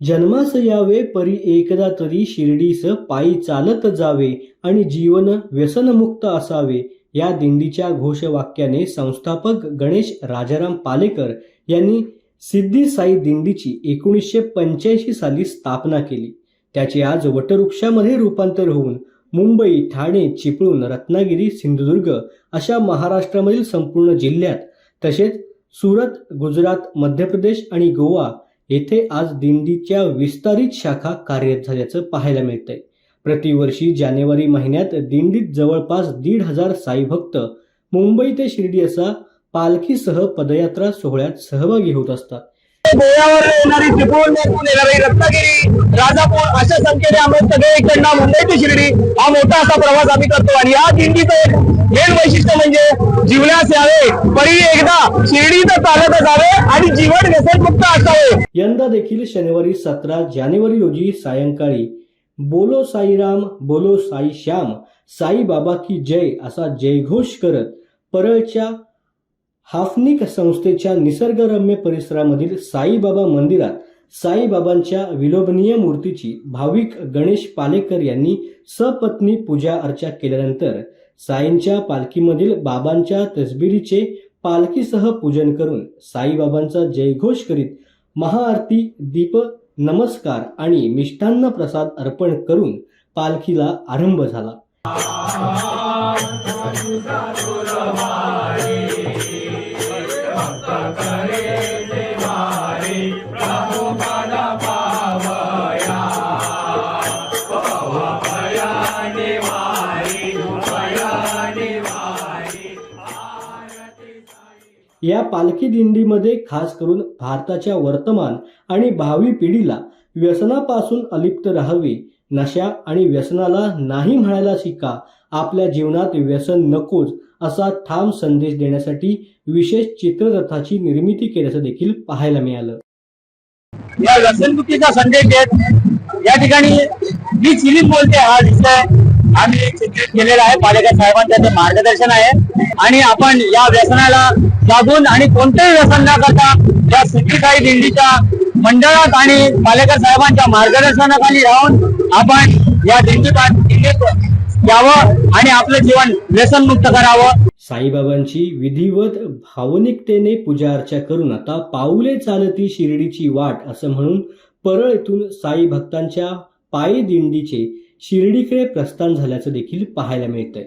जन्मास यावे परी एकदा तरी शिर्डीस पायी चालत जावे आणि जीवन व्यसनमुक्त असावे. या दिंडीच्या घोषवाक्याने संस्थापक गणेश राजाराम पालेकर यांनी सिद्धीसाई दिंडीची एकोणीसशे पंच्याऐंशी साली स्थापना केली. त्याचे आज वटवृक्षामध्ये रूपांतर होऊन मुंबई ठाणे चिपळूण रत्नागिरी सिंधुदुर्ग अशा महाराष्ट्रामधील संपूर्ण जिल्ह्यात तसेच सुरत गुजरात मध्य प्रदेश आणि गोवा येथे आज दिंडीच्या विस्तारित शाखा कार्यरत झाल्याचं पाहायला मिळतंय. प्रतिवर्षी जानेवारी महिन्यात दिंडीत जवळपास दीड हजार साई भक्त मुंबई ते शिर्डी असा पालखीसह पदयात्रा सोहळ्यात सहभागी होत असतात. गोव्यावर येणारी चिपळूण वरून येणारी रत्नागिरी राजापूर अशा संख्येने आम्ही सगळे इकडनं मुंबई ते शिर्डी हा मोठा असा प्रवास आम्ही करतो. आणि या दिंडीचं एक मेन वैशिष्ट्य म्हणजे जीवनास यावे परी एकदा शिर्डीत चालत जावे आणि जीवन व्यसनमुक्त असावे. यंदा देखील शनिवारी सतरा जानेवारी रोजी सायंकाळी बोलो साईराम बोलो साई श्याम साई बाबा की जय असा जयघोष करत परळच्या हाफनिक संस्थेच्या निसर्गरम्य परिसरामधील साईबाबा मंदिरात साईबाबांच्या विलोभनीय मूर्तीची भाविक गणेश पालेकर यांनी सपत्नी पूजा अर्चा केल्यानंतर साईंच्या पालखीमधील बाबांच्या तसबिरीचे पालखीसह पूजन करून साईबाबांचा जयघोष करीत महाआरती दीप नमस्कार आणि मिष्टान्न प्रसाद अर्पण करून पालखीला आरंभ झाला. या पालखी दिंडीमध्ये खास करून भारताच्या वर्तमान आणि भावी पिढीला व्यसनापासून अलिप्त राहावे नशा आणि व्यसनाला नाही म्हणायला शिका आपल्या जीवनात व्यसन नकोच असा ठाम संदेश देण्यासाठी विशेष चित्ररथाची निर्मिती केल्याचं देखील पाहायला मिळालं. या व्यसनमुक्तीचा संदेश देत या ठिकाणी मी चिलीम बोलते हा विषय आम्ही चित्रित केलेला आहे. पालेकर साहेबांचं मार्गदर्शन आहे. आणि आपण या व्यसनाला लागून आणि कोणतेही व्यसन न करता या सिद्धिसाई दिंडीच्या मंडळात आणि पालेकर साहेबांच्या मार्गदर्शनाखाली राहून आपण या दिंडी दिंडीत यावं आणि आपलं जीवन व्यसनमुक्त करावं. साईबाबांची विधिवत भावनिकतेने पूजा अर्चा करून आता पाऊले चालती शिर्डीची वाट असं म्हणून परळ येथून साई भक्तांच्या पायी दिंडीचे शिर्डीकडे प्रस्थान झाल्याचं देखील पाहायला मिळतंय.